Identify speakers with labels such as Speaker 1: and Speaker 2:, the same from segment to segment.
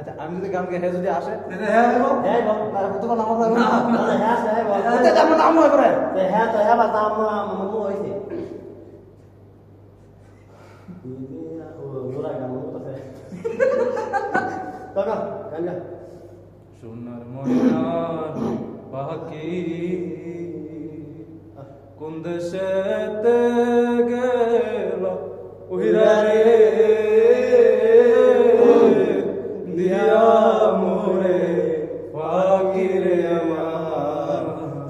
Speaker 1: আচ্ছা আমি যদি গান গাই হে যদি আসে
Speaker 2: হ্যাঁ
Speaker 3: হ্যাঁ
Speaker 1: তোমার নাম হবে
Speaker 2: না,
Speaker 3: হ্যাঁ হ্যাঁ বল।
Speaker 1: আচ্ছা আমার নাম হয় পরে
Speaker 3: হ্যাঁ তো হ্যাঁ মামু হইছে।
Speaker 2: সোনার ময়নার বাকি কোন দেশেতে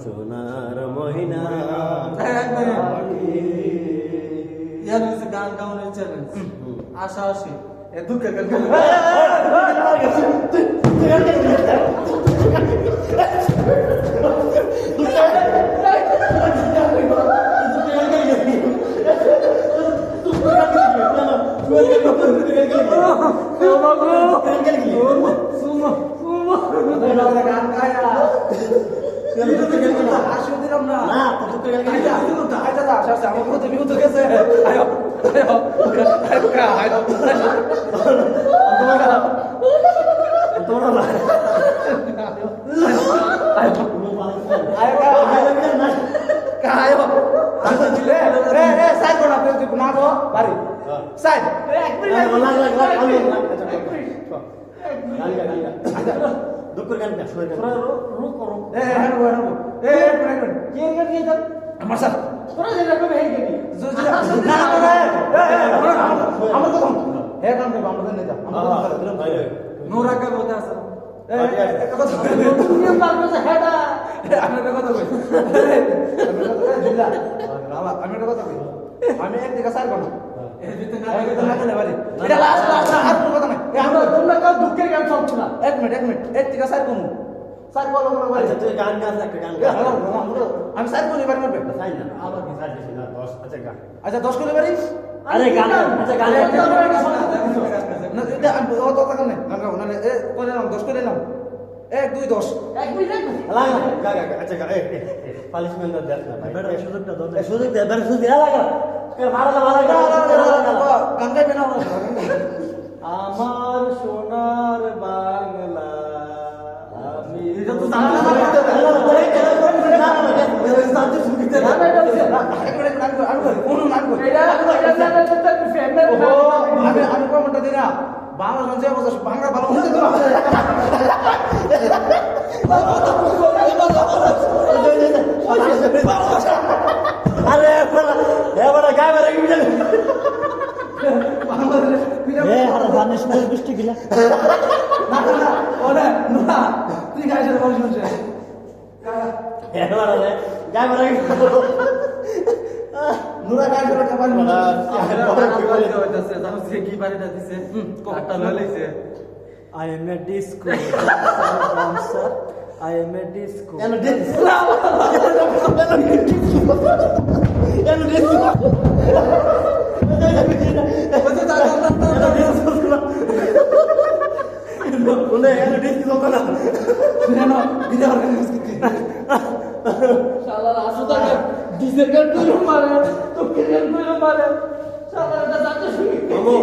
Speaker 3: সোনার মহিনা
Speaker 4: ইয়ার হচ্ছে গান গাউনের চ্যালেঞ্জ আশা আসি। এ
Speaker 1: আসে দিলাম না
Speaker 3: না তো তুই গান
Speaker 1: আচ্ছা আচ্ছা আচ্ছা আচ্ছা আমার বিরুদ্ধে বিরুদ্ধে গেছে আয়ো আয়ো আয়ো কা আয়ো
Speaker 3: তোমরা না
Speaker 1: কা কা আচ্ছা করো
Speaker 3: দুপুর গান সুর গান
Speaker 1: এ হ্যাঁ হ্যাঁ এ এক গান কি গান আমার স্যার না না না আমার তো হে গান গাইবো আমাদের নেতা আমাদের
Speaker 4: নোরা কে বলতে আছে
Speaker 1: এ একটা কথা আমি একটা কথা কই আমি একটা কথা কই আমি এক দিকে সার করব এটা লাস্ট লাস্ট আর কোনো কথা নাই আমরা তোমরা কাল দুঃখের গান সব না এক মিনিট এক মিনিট। এক করব সার করব আমরা বাড়ি
Speaker 3: আচ্ছা তুই গান গাছ একটা গান
Speaker 1: আমি সার করি বাড়ি মারবে
Speaker 3: তাই না। আবার কি সাজ দিছিস না দশ। আচ্ছা গান।
Speaker 1: আচ্ছা 10 করে বাড়ি
Speaker 3: আরে গান আচ্ছা গান
Speaker 1: না এটা অত কথা নাই। গান গাও না এ করে নাও 10 করে নাও। এক দুই দশ।
Speaker 3: আচ্ছা পালিশমেন্ট দেখ না সুযোগটা সুযোগ দে সুযোগ দে। লাগা। মারা না বাংলা
Speaker 1: শুনছে বাংলা ভালো হচ্ছে
Speaker 3: আরে বড় এ বড় গায় বড় কি বলে এ হারা জানিস না বৃষ্টি গিলা
Speaker 1: তুই গাইছে ভালো শুনছে
Speaker 3: এ বড় রে গায় বড় কি
Speaker 1: নুরা গাইছে না
Speaker 4: জানো সে কি বাড়িটা দিছে? একটা লইছে
Speaker 5: I am a disco. Dancer. I am a disco.
Speaker 3: এনো ডিস এনো ডিস উনে এনো ডিস কি কথা না
Speaker 1: শুনে না বিদে অর্গানাইজ
Speaker 4: শালার আসুদাকে ডিজেল গান কইলো মারে তো গান কইলো মারে, শালার এটা জানতে শুনি।
Speaker 3: মামু।